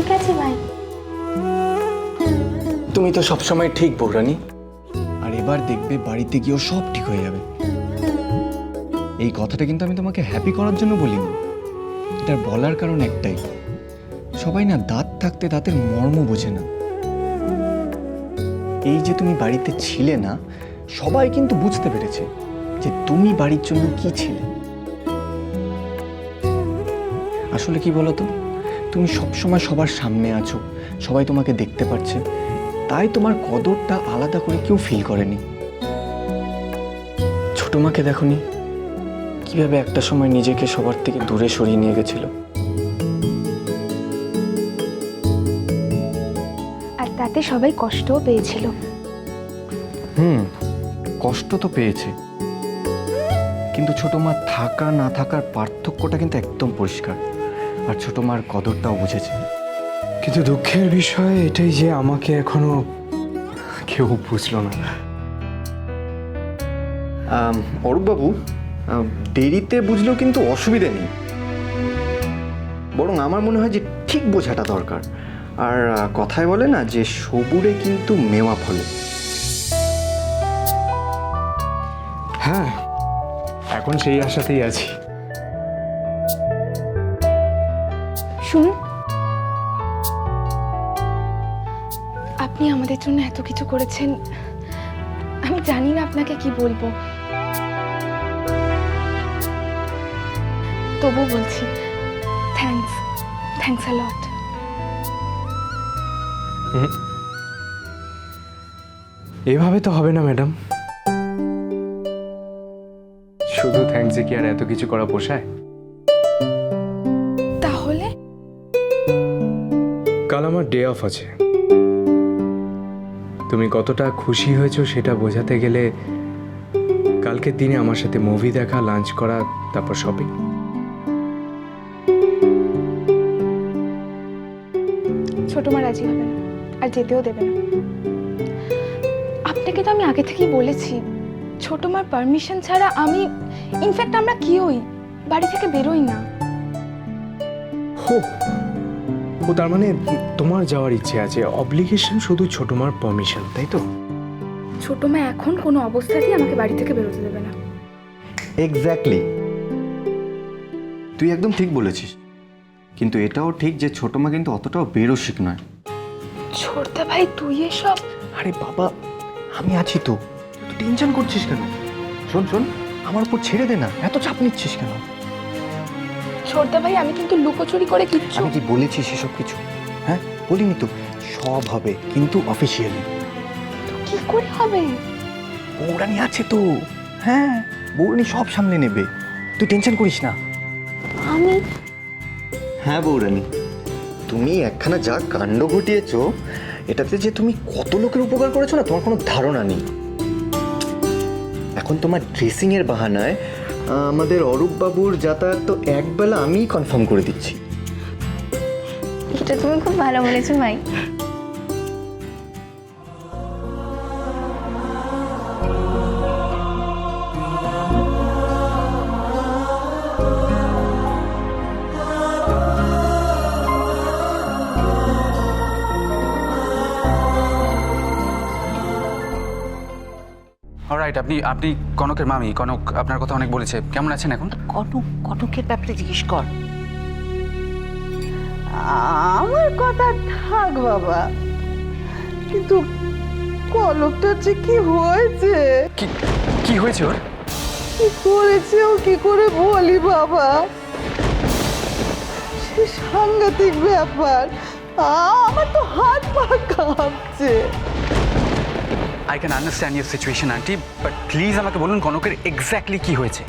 ঠিক আছে, ভাই। তুমি তো সবসময় ঠিক বৌরানী আর এবার দেখবে বাড়িতে গিয়েও সব ঠিক হয়ে যাবে। এই কথাটা কিন্তু আমি তোমাকে হ্যাপি করার জন্য বলিনি। এটার বলার কারণ একটাই। সবাই না দাঁত থাকতে দাঁতের মর্ম বোঝে না। এই যে তুমি বাড়িতে ছিলে না, সবাই কিন্তু বুঝতে পেরেছে যে তুমি বাড়ির জন্য কি ছিলে। আসলে কি বলো তো তুমি সবসময় সবার সামনে আছো সবাই তোমাকে দেখতে পাচ্ছে তাই তোমার কদরটা আলাদা করে কেউ ফিল করেনি। ছোট মাকে দেখনি কীভাবে একটা সময় নিজেকে সবার থেকে দূরে সরিয়ে নিয়ে গেছিল। আর তাতে সবাই কষ্টও পেয়েছিল। হুম কষ্ট তো পেয়েছে। কিন্তু ছোট মা থাকা না থাকার পার্থক্যটা কিন্তু একদম পরিষ্কার। আর ছোট মার কদরটাও বুঝেছে। কিন্তু দুঃখের বিষয় এটাই যে আমাকে এখনও কেউ বুঝলো না। আম, অরূপবাবু দেরিতে বুঝলেও কিন্তু অসুবিধে নেই। বরং আমার মনে হয় যে ঠিক বোঝাটা দরকার। আর কথায় বলে না যে সবুরে কিন্তু মেওয়া ফলে। হ্যাঁ এখন সেই আশাতেই আছি। শুনুন আপনি আমাদের জন্য এত কিছু করেছেন। আমি জানি না আপনাকে কি বলব। তবু বলছি থ্যাঙ্কস থ্যাঙ্কস আ লট এভাবে তো হবে না ম্যাডাম। শুধু থ্যাঙ্কসে কি আর এত কিছু করা পোষায়? কাল আমার ডে অফ আছে। তুমি কতটা খুশি হয়েছো সেটা বোঝাতে গেলে কালকের দিনে আমার সাথে মুভি দেখা লাঞ্চ করা তারপর শপিং ছোট মা রাজি হবে না আর যেতেও দেবে না। আপনাকে তো আমি আগে থেকেই বলেছি ছোট মার পারমিশন ছাড়া আমি ইনফ্যাক্ট আমরা কি হই বাড়ি থেকে বেরোই না। হো ও তার মানে তোমার যাওয়ার ইচ্ছে আছে। অব্লিগেশন শুধু ছোট মার পারমিশন তাই তো? ছোট মা এখন কোনো অবস্থাতেই আমাকে বাড়ি থেকে বেরোতে দেবে না। এক্স্যাক্টলি তুই একদম ঠিক বলেছিস। কিন্তু এটাও ঠিক যে ছোট মা কিন্তু অতটাও বেরোশিক নয়। ছোটদা ভাই তুই এসব? আরে বাবা আমি আছি তো। তুই টেনশন করছিস কেন? শোন শোন আমার উপর ছেড়ে দে না। এত চাপ নিচ্ছিস কেন? ছোটদা ভাই আমি কিন্তু লুকোচুরি করে কিচ্ছু আমি কি বলেছি সেসব কিছু হ্যাঁ? বলিনি তো সব হবে কিন্তু অফিসিয়ালি কি করে হবে? বৌরানি আছে তো হ্যাঁ? বৌরানি সব সামলে নেবে। তুই টেনশন করিস না। আমি হ্যাঁ বৌরানি তুমি একখানা যা কাণ্ড ঘটিয়েছো এটাতে যে তুমি কত লোকের উপকার করেছ না তোমার কোনো ধারণা নেই। এখন তোমার ড্রেসিং এর বাহানায় আমাদের অরূপবাবুর যাতায়াত তো একবেলা আমিই কনফার্ম করে দিচ্ছি। এটা তুমি খুব ভালো বলেছ, ভাই। অলরাইট আপনি আপনি কনকের মামি। কনক আপনার কথা অনেক বলেছে। কেমন আছেন এখন? কটক কটকের ব্যাপারে জিজ্ঞেস কর। আমার কথা থাক বাবা। কিন্তু কলকটার যে কি হয়েছে? কি কি হয়েছে ওর? কি করেছে ও কি করে বলি বাবা? সে সাংঘাতিক ব্যাপার। আমার তো হাত পা কাঁপছে। I can understand your situation aunty but please আমাকে বলুন কনকের এক্স্যাক্টলি কি হয়েছে।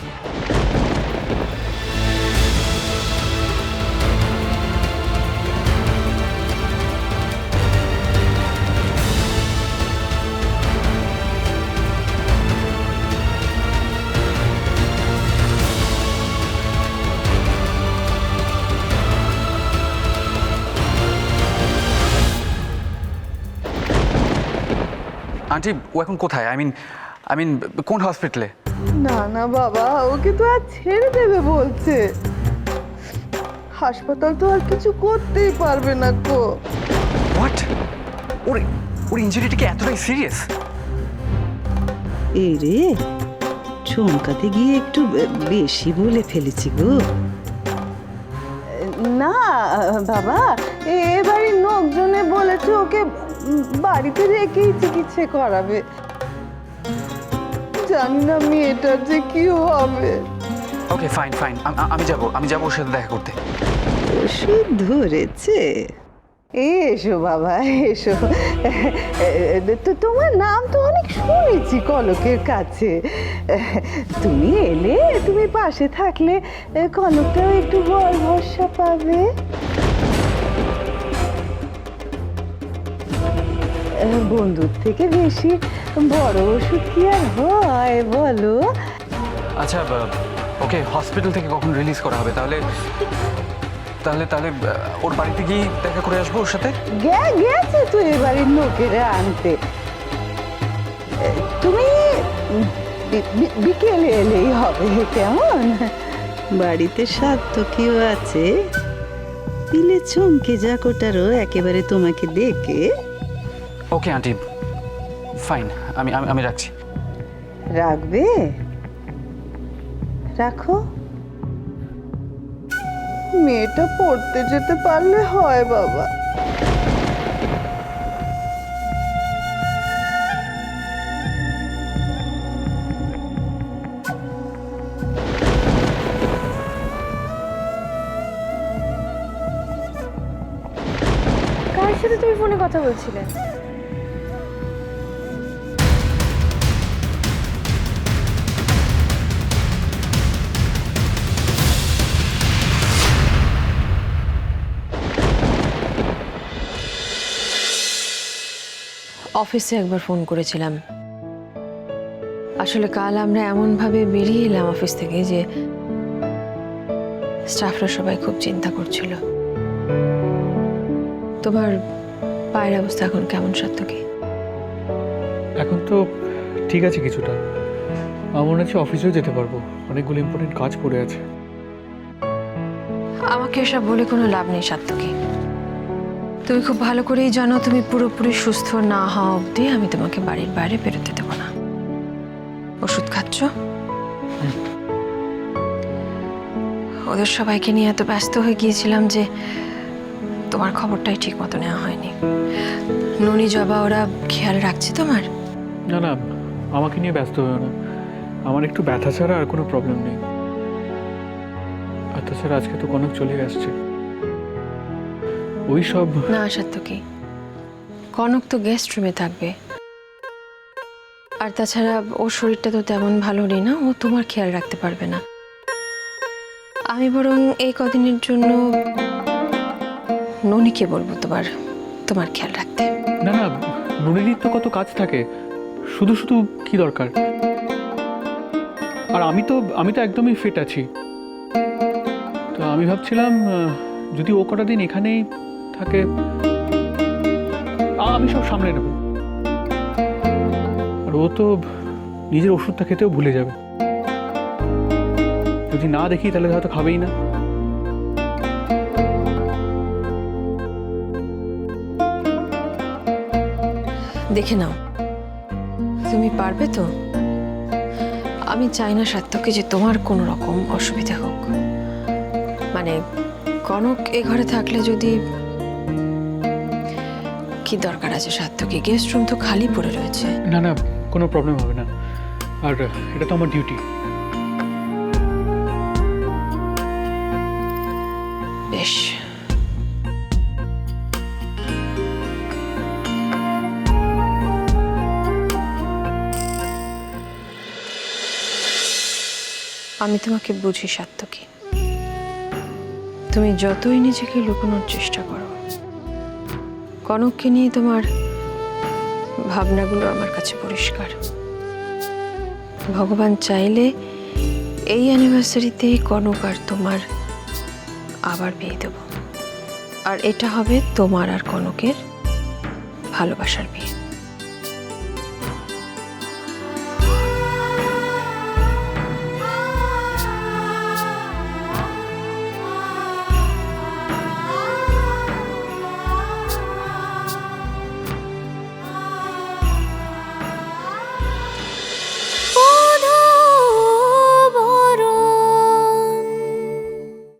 আন্টি ও এখন কোথায়? আই মিন আই মিন কোন হসপিটালে না না বাবা ওকে তো আর ছেড়ে দেবে বলছে। হাসপাতাল তো আর কিছু করতেই পারবে না গো। হোয়াট ওর ওর ইঞ্জুরিটা কি এতটাই সিরিয়াস এই রে চমকাতে গিয়ে একটু বেশি বলে ফেলেছি গো। না বাবা এবারে লোকজনে বলেছে ওকে বাড়িতে রেখেই চিকিৎসা করাবে। জানি না মেয়েটার যে কি হবে। ওকে ফাইন ফাইন আমি যাব আমি যাব ওর সাথে দেখা করতে। ওষুধ ধরেছে। এসো বাবা এসো। তো তোমার নাম তো অনেক শুনেছি কনকের কাছে। তুমি এলে তুমি পাশে থাকলে কনকটাও একটু বল ভরসা পাবে। বন্ধুর থেকে বেশি বড় ওষুধ কি আর হয় বলো? আচ্ছা ওকে হসপিটাল থেকে কখন রিলিজ করা হবে? তাহলে তাহলে তাহলে ওর বাড়িতে গিয়ে দেখা করে আসব ওর সাথে? গে গেছে তো এবারে লোকেরা আনতে। তুমি বিকেলে এলেই হবে কেমন? বাড়িতে সাধ্য কেউ আছে। পিলে চমকে যা কোটারও একেবারে তোমাকে দেখে। ওকে আন্টি ফাইন আমি আমি আমি রাখছি। রাখবে? রাখো। মেয়েটা পড়তে যেতে পারলে হয় বাবা। কার সাথে তুমি ফোনে কথা বলছিলে? অফিসে একবার ফোন করেছিলাম। আসলে কাল আমরা এমনভাবে বেরিয়ে এলাম অফিস থেকে যে স্টাফরা সবাই খুব চিন্তা করছিল। তোমার পায়ের অবস্থা এখন কেমন সাত্তকি এখন তো ঠিক আছে কিছুটা। আমার মনে হচ্ছে অফিসেও যেতে পারব। অনেকগুলো ইম্পর্টেন্ট কাজ পড়ে আছে। আমাকে এসব বলে কোনো লাভ নেই সাত্তকি তুমি খুব ভালো করেই জানো, তুমি পুরোপুরি সুস্থ না হওয়া অবধি আমি তোমাকে বাড়ির বাইরে বেরোতে দেবো না। ওষুধ খাচ্ছ? ওদের সবাইকে নিয়ে এত ব্যস্ত হয়ে গিয়েছিলাম যে তোমার খবরটাই ঠিক মতো নেওয়া হয়নি। ননি, জবা, ওরা খেয়াল রাখছে তোমার? না না, আমাকে নিয়ে ব্যস্ত হয়েও না। আমার একটু ব্যথা ছাড়া আর কোনো প্রবলেম নেই। আর তাছাড়া আজকে তো কনক চলে আসছে। ওই সব না সাত্তকি কনক তো গেস্ট রুমে থাকবে। আর তাছাড়া ওর শরীরটা তো তেমন ভালো নেই না ও তোমার খেয়াল রাখতে পারবে না। আমি বরং এই কদিনের জন্য ননিকে বলব তোমার তোমার খেয়াল রাখতে। না না ননিদির তো কত কাজ থাকে। শুধু শুধু কি দরকার? আর আমি তো আমি তো একদমই ফিট আছি। তো আমি ভাবছিলাম যদি ও কটা দিন এখানেই থাকে আমি সব সামলে নেব। আর ও তো নিজের ওষুধটা খেতেও ভুলে যাবে। যদি না দেখি, তাহলে হয়তো খাবেই না। দেখে নাও। তুমি পারবে তো? আমি চাই না সার্থককে যে তোমার কোনো রকম অসুবিধা হোক। মানে কনক এ ঘরে থাকলে যদি কি দরকার আছে সার্থকে গেস্ট রুম তো খালি পড়ে রয়েছে। না না কোনো প্রবলেম হবে না। আর এটা তো আমার ডিউটি বেশ। আমি তোমাকে বুঝি সাত্তকী তুমি যতই নিজেকে লুকানোর চেষ্টা করো কনককে নিয়ে তোমার ভাবনাগুলো আমার কাছে পরিষ্কার। ভগবান চাইলে এই অ্যানিভার্সারিতে কনক আর তোমার আবার বিয়ে দেব। আর এটা হবে তোমার আর কনকের ভালোবাসার বিয়ে।